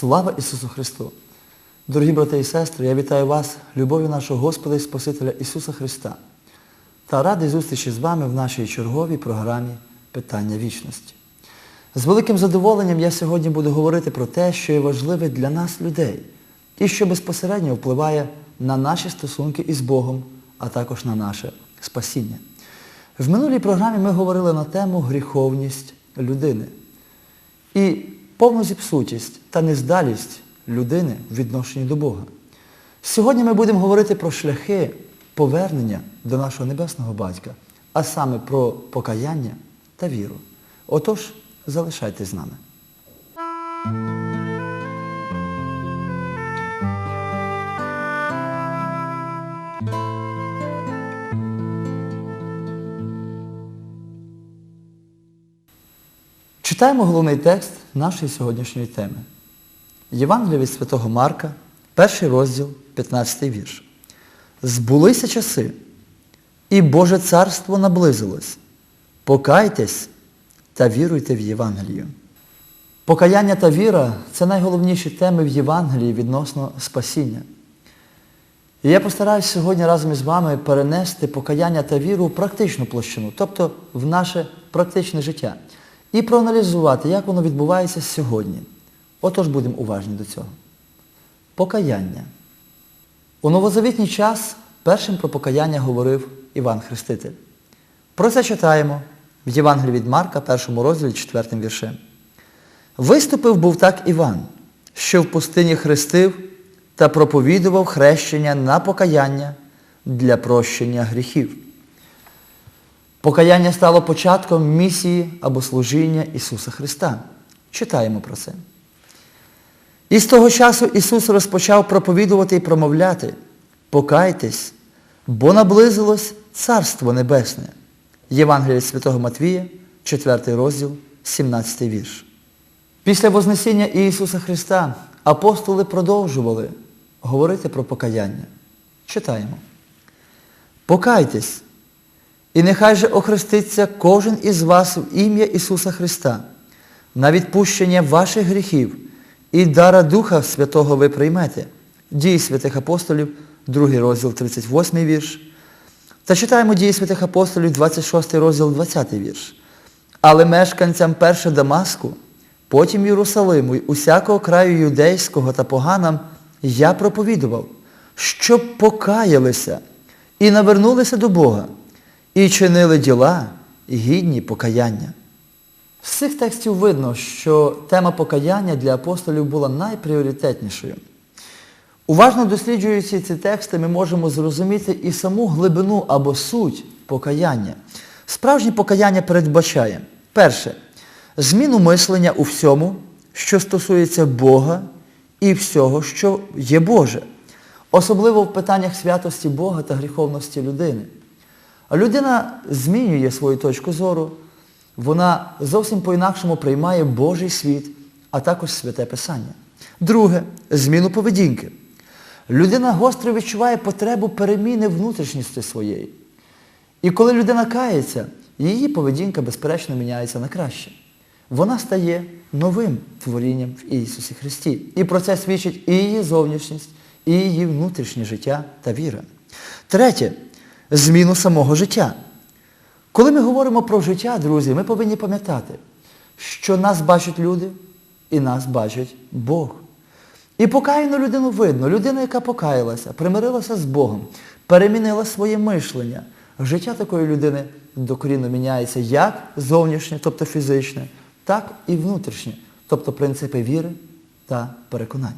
Слава Ісусу Христу! Дорогі брати і сестри, я вітаю вас, любов'ю нашого Господа і Спасителя Ісуса Христа та радий зустрічі з вами в нашій черговій програмі Питання вічності. З великим задоволенням я сьогодні буду говорити про те, що є важливе для нас людей і що безпосередньо впливає на наші стосунки із Богом, а також на наше спасіння. В минулій програмі ми говорили на тему гріховність людини і повну зіпсутість та нездалість людини в відношенні до Бога. Сьогодні ми будемо говорити про шляхи повернення до нашого Небесного Батька, а саме про покаяння та віру. Отож, залишайтесь з нами. Читаємо головний текст нашої сьогоднішньої теми. Євангелія від Святого Марка, перший розділ, 15 вірш. Збулися часи, і Боже царство наблизилось. Покайтесь та віруйте в Євангелію. Покаяння та віра це найголовніші теми в Євангелії відносно спасіння. І я постараюсь сьогодні разом із вами перенести покаяння та віру у практичну площину, тобто в наше практичне життя. І проаналізувати, як воно відбувається сьогодні. Отож будемо уважні до цього. Покаяння. У новозавітній час першим про покаяння говорив Іван Хреститель. Про це читаємо в Євангелії від Марка, першому розділі, 4 віршем. Виступив був так Іван, що в пустині хрестив та проповідував хрещення на покаяння для прощення гріхів. Покаяння стало початком місії або служіння Ісуса Христа. Читаємо про це. І з того часу Ісус розпочав проповідувати і промовляти Покайтесь, бо наблизилось Царство Небесне. Євангелія Святого Матвія, 4 розділ, 17 вірш. Після Вознесіння Ісуса Христа апостоли продовжували говорити про покаяння. Читаємо. Покайтесь, і нехай же охреститься кожен із вас в ім'я Ісуса Христа на відпущення ваших гріхів і дара Духа Святого ви приймете. Дії святих апостолів, 2 розділ 38 вірш. Та читаємо дії святих апостолів, 26 розділ, 20 вірш. Але мешканцям перше Дамаску, потім Єрусалиму й усякого краю юдейського та поганам я проповідував, щоб покаялися і навернулися до Бога, і чинили діла гідні покаяння. З цих текстів видно, що тема покаяння для апостолів була найпріоритетнішою. Уважно досліджуючи ці тексти, ми можемо зрозуміти і саму глибину або суть покаяння. Справжнє покаяння передбачає, перше, зміну мислення у всьому, що стосується Бога і всього, що є Боже, особливо в питаннях святості Бога та гріховності людини. Людина змінює свою точку зору, вона зовсім по-інакшому приймає Божий світ, а також святе Писання. Друге зміну поведінки. Людина гостро відчуває потребу переміни внутрішністі своєї. І коли людина кається, її поведінка, безперечно, міняється на краще. Вона стає новим творінням в Ісусі Христі. І про це свідчить і її зовнішність, і її внутрішнє життя та віра. Третє зміну самого життя. Коли ми говоримо про життя, друзі, ми повинні пам'ятати, що нас бачать люди і нас бачить Бог. І покаяну людину видно, людина, яка покаялася, примирилася з Богом, перемінила своє мишлення. Життя такої людини докорінно міняється як зовнішнє, тобто фізичне, так і внутрішнє, тобто принципи віри та переконання.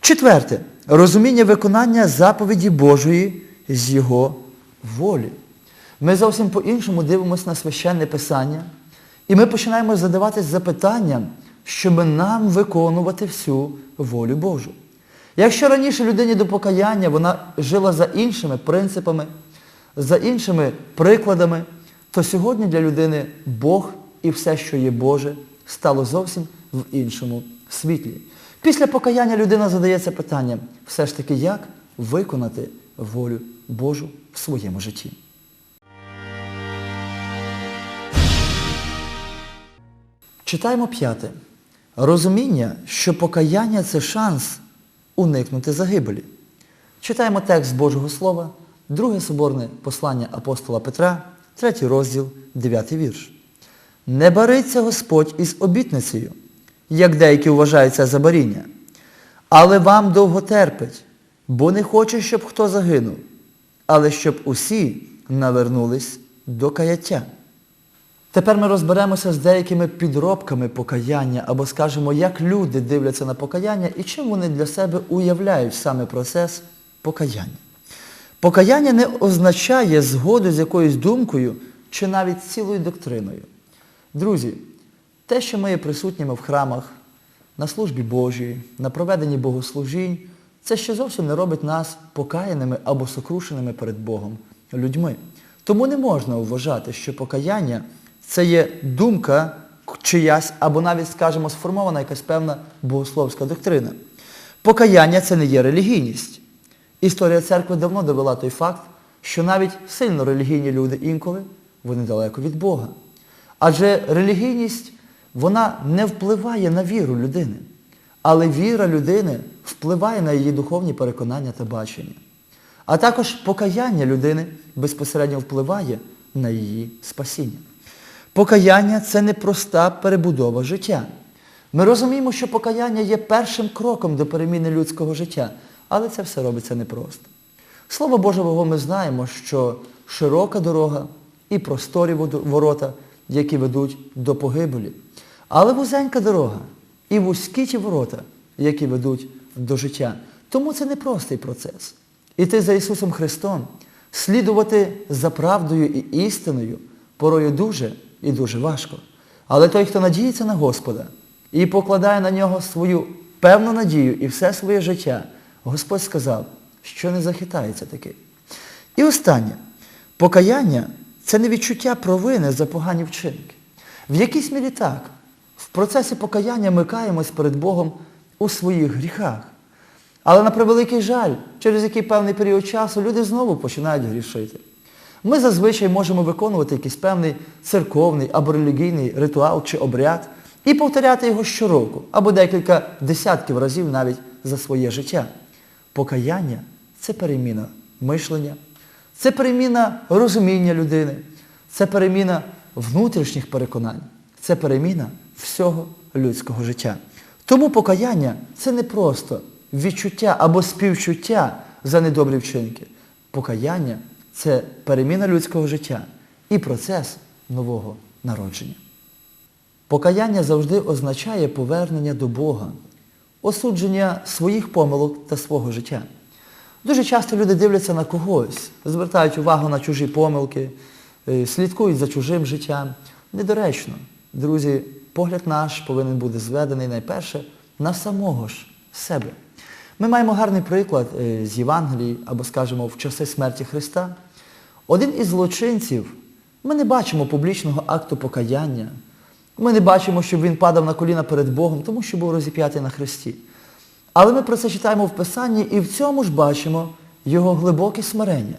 Четверте розуміння виконання заповіді Божої з Його волі. Ми зовсім по-іншому дивимося на священне Писання, і ми починаємо задаватись запитанням, щоб нам виконувати всю волю Божу. Якщо раніше людині до покаяння вона жила за іншими принципами, за іншими прикладами, то сьогодні для людини Бог і все, що є Боже, стало зовсім в іншому світлі. Після покаяння людина задається питанням, все ж таки, як виконати волю Божу своєму житті. Читаємо п'яте. Розуміння, що покаяння це шанс уникнути загибелі. Читаємо текст Божого Слова, друге соборне послання апостола Петра, третій розділ, дев'ятий вірш. Не бариться Господь із обітницею, як деякі вважають це за баріння, але вам довго терпить, бо не хоче, щоб хто загинув, але щоб усі навернулись до каяття. Тепер ми розберемося з деякими підробками покаяння, або скажемо, як люди дивляться на покаяння і чим вони для себе уявляють саме процес покаяння. Покаяння не означає згоду з якоюсь думкою чи навіть цілою доктриною. Друзі, те, що ми є присутніми в храмах, на службі Божій, на проведенні богослужінь, це ще зовсім не робить нас покаяними або сокрушеними перед Богом людьми. Тому не можна вважати, що покаяння це є думка чиясь, або навіть, скажімо, сформована якась певна богословська доктрина. Покаяння це не є релігійність. Історія церкви давно довела той факт, що навіть сильно релігійні люди інколи вони далеко від Бога. Адже релігійність вона не впливає на віру людини, але віра людини впливає на її духовні переконання та бачення. А також покаяння людини безпосередньо впливає на її спасіння. Покаяння це не проста перебудова життя. Ми розуміємо, що покаяння є першим кроком до переміни людського життя, але це все робиться непросто. Слово Божого ми знаємо, що широка дорога і просторі ворота, які ведуть до погибелі. Але вузенька дорога і вузькі ті ворота, які ведуть до життя. Тому це непростий процес. Іти за Ісусом Христом, слідувати за правдою і істиною порою дуже і дуже важко. Але той, хто надіється на Господа і покладає на нього свою певну надію і все своє життя, Господь сказав, що не захитається таки. І останнє. Покаяння це не відчуття провини за погані вчинки. В якійсь мірі так. В процесі покаяння ми каємось перед Богом у своїх гріхах. Але на превеликий жаль, через який певний період часу люди знову починають грішити. Ми зазвичай можемо виконувати якийсь певний церковний або релігійний ритуал чи обряд і повторяти його щороку, або декілька десятків разів навіть за своє життя. Покаяння це переміна мишлення, це переміна розуміння людини, це переміна внутрішніх переконань, це переміна всього людського життя. Тому покаяння це не просто відчуття або співчуття за недобрі вчинки. Покаяння це переміна людського життя і процес нового народження. Покаяння завжди означає повернення до Бога, осудження своїх помилок та свого життя. Дуже часто люди дивляться на когось, звертають увагу на чужі помилки, е, слідкують за чужим життям. Недоречно, друзі, погляд наш повинен бути зведений найперше на самого ж себе. Ми маємо гарний приклад е, з Євангелії, або, скажімо, в часи смерті Христа. Один із злочинців, ми не бачимо публічного акту покаяння. Ми не бачимо, щоб він падав на коліна перед Богом, тому що був розіп'ятий на Христі. Але ми про це читаємо в Писанні і в цьому ж бачимо його глибоке смирення,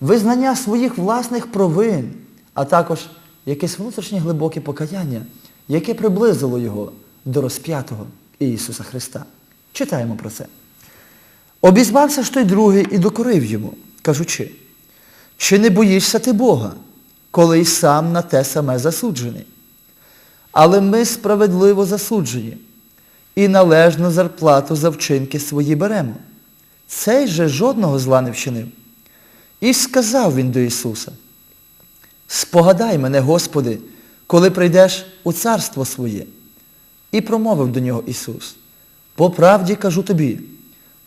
визнання своїх власних провин, а також якесь внутрішнє глибоке покаяння, яке приблизило його до розп'ятого Ісуса Христа. Читаємо про це. Обізвався ж той другий і докорив йому, кажучи, чи не боїшся ти Бога, коли й сам на те саме засуджений? Але ми справедливо засуджені і належну зарплату за вчинки свої беремо. Цей же жодного зла не вчинив. І сказав він до Ісуса, спогадай мене, Господи, коли прийдеш у царство своє. І промовив до нього Ісус, по правді кажу тобі,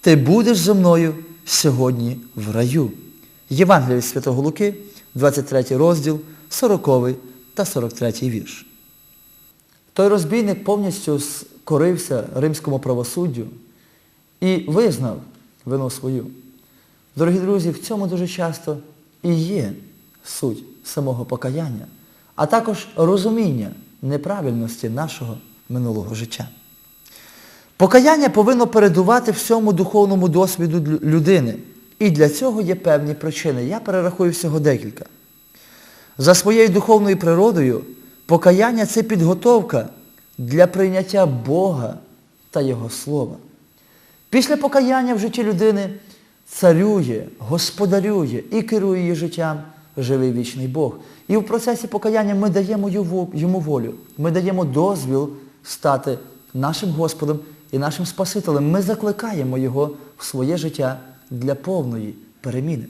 ти будеш зі мною сьогодні в раю. Євангелія від Святого Луки, 23 розділ, 40 та 43 вірш. Той розбійник повністю скорився римському правосуддю і визнав вину свою. Дорогі друзі, в цьому дуже часто і є суть самого покаяння, а також розуміння неправильності нашого минулого життя. Покаяння повинно передувати всьому духовному досвіду людини. І для цього є певні причини. Я перерахую всього декілька. За своєю духовною природою, покаяння це підготовка для прийняття Бога та Його Слова. Після покаяння в житті людини царює, господарює і керує її життям живий вічний Бог. І в процесі покаяння ми даємо йому волю, ми даємо дозвіл стати нашим Господом і нашим Спасителем. Ми закликаємо Його в своє життя для повної переміни.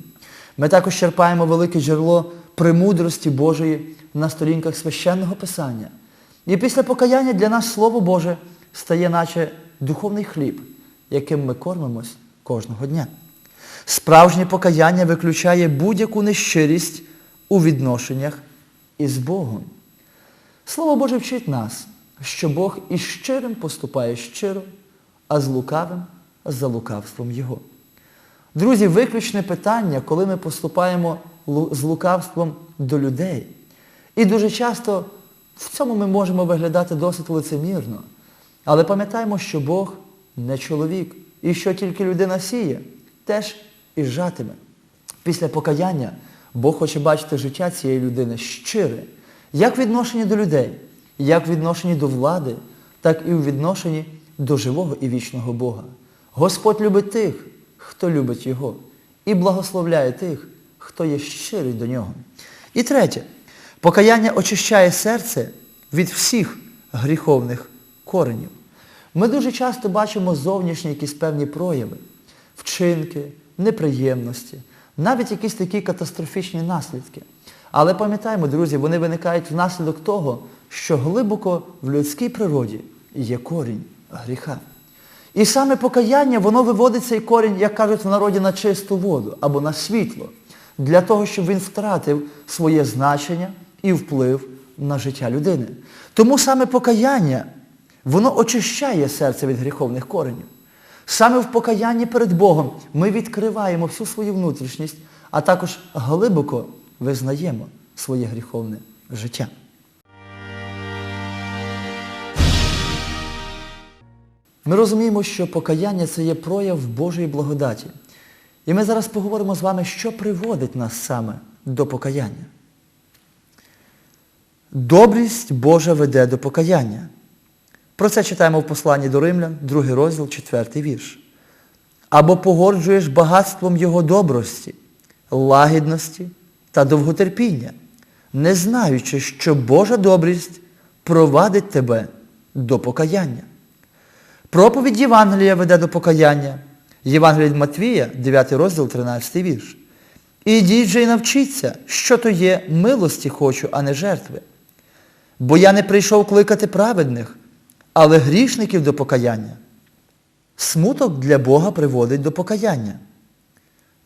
Ми також черпаємо велике джерело премудрості Божої на сторінках священного Писання. І після покаяння для нас Слово Боже стає наче духовний хліб, яким ми кормимось кожного дня. Справжнє покаяння виключає будь-яку нещирість у відношеннях із Богом. Слово Боже вчить нас, що Бог із щирим поступає щиро, а з лукавим за лукавством Його. Друзі, виключне питання, коли ми поступаємо з лукавством до людей. І дуже часто в цьому ми можемо виглядати досить лицемірно. Але пам'ятаємо, що Бог не чоловік, і що тільки людина сіє, теж і жатиме. Після покаяння Бог хоче бачити життя цієї людини щире, як в відношенні до людей, як в відношенні до влади, так і в відношенні до живого і вічного Бога. Господь любить тих, хто любить Його, і благословляє тих, хто є щирий до нього. І третє, покаяння очищає серце від всіх гріховних коренів. Ми дуже часто бачимо зовнішні якісь певні прояви, вчинки, неприємності, навіть якісь такі катастрофічні наслідки. Але пам'ятаємо, друзі, вони виникають внаслідок того, що глибоко в людській природі є корінь гріха. І саме покаяння, воно виводить цей корінь, як кажуть в народі, на чисту воду або на світло, для того, щоб він втратив своє значення і вплив на життя людини. Тому саме покаяння, воно очищає серце від гріховних коренів. Саме в покаянні перед Богом ми відкриваємо всю свою внутрішність, а також глибоко визнаємо своє гріховне життя. Ми розуміємо, що покаяння це є прояв Божої благодаті. І ми зараз поговоримо з вами, що приводить нас саме до покаяння. Добрість Божа веде до покаяння. Про це читаємо в посланні до Римлян, 2 розділ, 4 вірш. Або погоджуєш багатством Його добрості, лагідності та довготерпіння, не знаючи, що Божа добрість провадить тебе до покаяння. Проповідь Євангелія веде до покаяння. Євангелія від Матвія, 9 розділ, 13 вірш. Ідіть же й навчіться, що то є милості хочу, а не жертви. Бо я не прийшов кликати праведних, але грішників до покаяння. Смуток для Бога приводить до покаяння.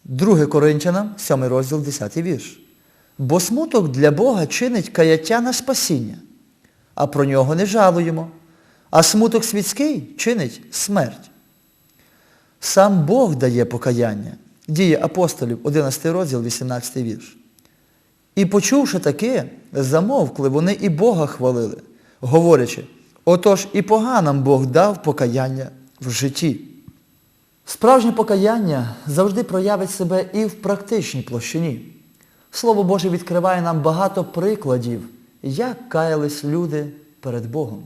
2 Коринтянам, 7 розділ, 10 вірш. Бо смуток для Бога чинить каяття на спасіння, а про нього не жалуємо, а смуток світський чинить смерть. Сам Бог дає покаяння. Дії апостолів, 11 розділ, 18 вірш. І почувши таке, замовкли вони і Бога хвалили, говорячи, отож і поганам Бог дав покаяння в житті. Справжнє покаяння завжди проявить себе і в практичній площині. Слово Боже відкриває нам багато прикладів, як каялись люди перед Богом,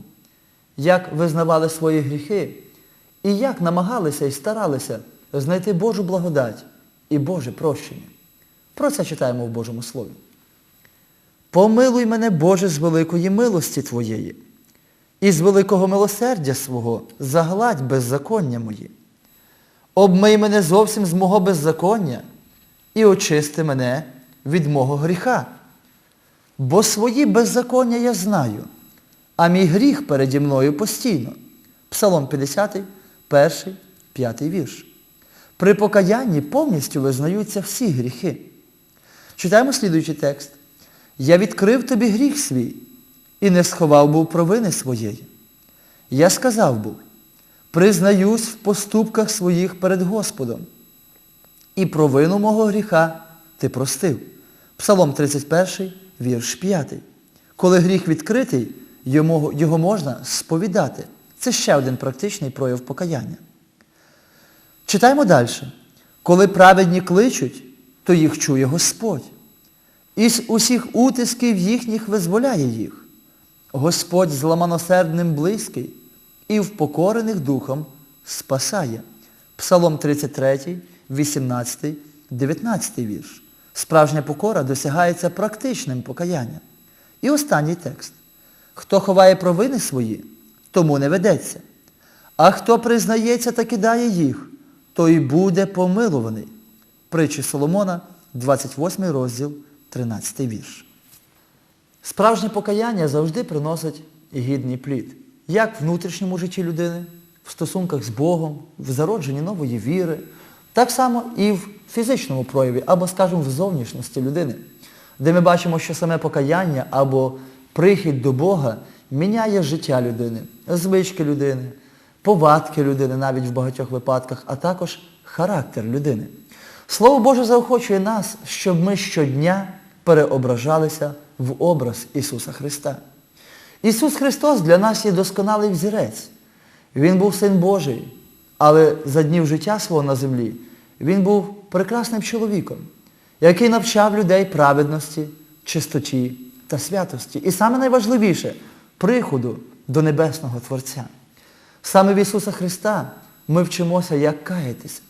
як визнавали свої гріхи і як намагалися і старалися знайти Божу благодать і Боже прощення. Про це читаємо в Божому Слові. Помилуй мене, Боже, з великої милості Твоєї, і з великого милосердя свого загладь беззаконня мої. Обмий мене зовсім з мого беззаконня і очисти мене від мого гріха. Бо свої беззаконня я знаю, а мій гріх переді мною постійно. Псалом 50, перший, п'ятий вірш. При покаянні повністю визнаються всі гріхи. Читаємо слідуючий текст. Я відкрив тобі гріх свій і не сховав був провини своєї. Я сказав був, признаюсь в поступках своїх перед Господом, і провину мого гріха ти простив. Псалом 31, вірш 5. Коли гріх відкритий, йому, його можна сповідати. Це ще один практичний прояв покаяння. Читаємо далі. Коли праведні кличуть, то їх чує Господь. Із усіх утисків їхніх визволяє їх. Господь зламаносердним близький і впокорених духом спасає. Псалом 33, 18, 19 вірш. Справжня покора досягається практичним покаянням. І останній текст. Хто ховає провини свої, тому не ведеться. А хто признається та кидає їх, той буде помилуваний. Притчі Соломона, 28 розділ, 13 вірш. Справжнє покаяння завжди приносить гідний плід. Як в внутрішньому житті людини, в стосунках з Богом, в зародженні нової віри, так само і в фізичному прояві, або, скажімо, в зовнішності людини, де ми бачимо, що саме покаяння або прихід до Бога міняє життя людини, звички людини, повадки людини навіть в багатьох випадках, а також характер людини. Слово Боже заохочує нас, щоб ми щодня переображалися в образ Ісуса Христа. Ісус Христос для нас є досконалий взірець. Він був Син Божий, але за днів життя свого на землі Він був прекрасним чоловіком, який навчав людей праведності, чистоті та святості. І саме найважливіше приходу до Небесного Творця. Саме в Ісуса Христа ми вчимося, як каятися.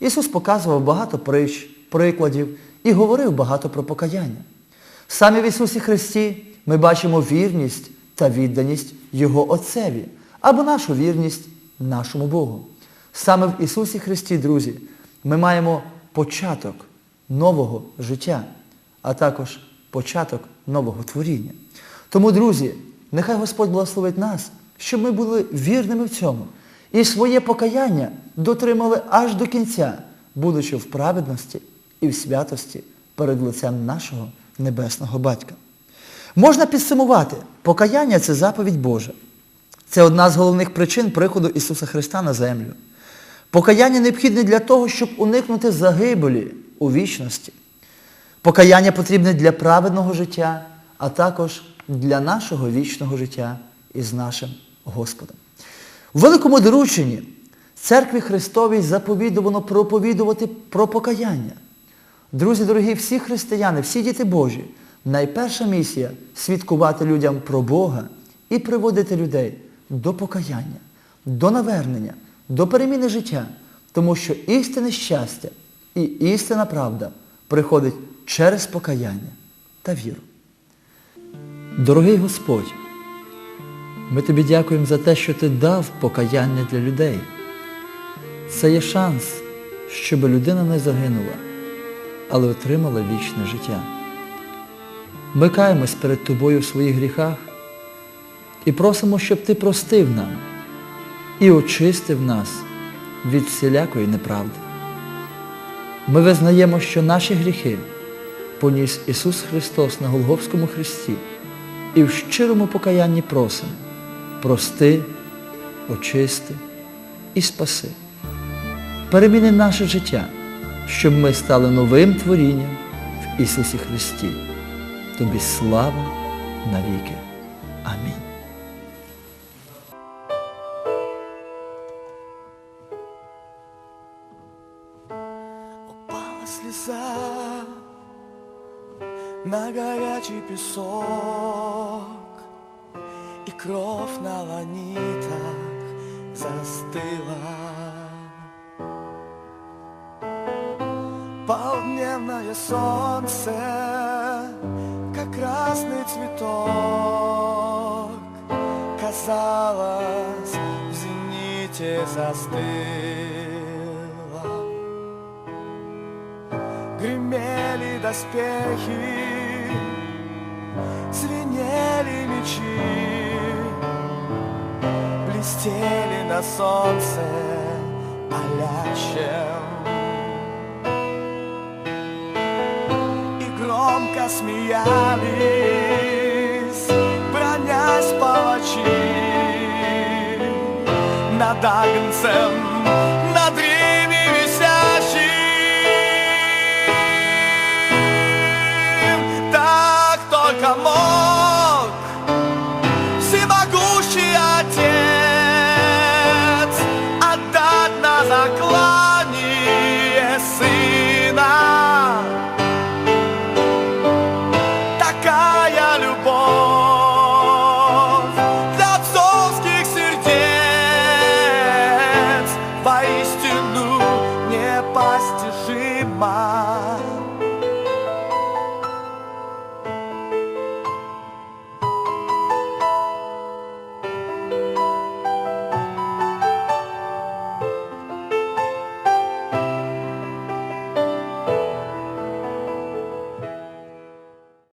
Ісус показував багато притч, прикладів і говорив багато про покаяння. Саме в Ісусі Христі ми бачимо вірність та відданість Його Отцеві, або нашу вірність нашому Богу. Саме в Ісусі Христі, друзі, ми маємо початок нового життя, а також початок нового творіння. Тому, друзі, нехай Господь благословить нас, щоб ми були вірними в цьому і своє покаяння дотримали аж до кінця, будучи в праведності і в святості перед лицем нашого Небесного Батька. Можна підсумувати, покаяння це заповідь Божа. Це одна з головних причин приходу Ісуса Христа на землю. Покаяння необхідне для того, щоб уникнути загибелі у вічності. Покаяння потрібне для праведного життя, а також для нашого вічного життя із нашим Господом. У великому дорученні церкві Христовій заповідувано проповідувати про покаяння. Друзі, дорогі, всі християни, всі діти Божі, найперша місія свідкувати людям про Бога і приводити людей до покаяння, до навернення, до переміни життя, тому що істинне щастя і істинна правда приходить через покаяння та віру. Дорогий Господь, ми тобі дякуємо за те, що ти дав покаяння для людей. Це є шанс, щоб людина не загинула, але отримала вічне життя. Ми каємось перед тобою в своїх гріхах і просимо, щоб ти простив нам і очистив нас від всілякої неправди. Ми визнаємо, що наші гріхи поніс Ісус Христос на Голговському Христі і в щирому покаянні просимо прости, очисти і спаси. Переміни наше життя, щоб ми стали новим творінням в Ісусі Христі. Тобі слава навіки. Амінь. Упала слеза на горячий песок И кровь на ланитах застыла Полдневное солнце, как красный цветок Казалось, в зените застыло Гремели доспехи, звенели мечи, Блестели на солнце палящем. Смеялись, бронясь палачи Над Агнцем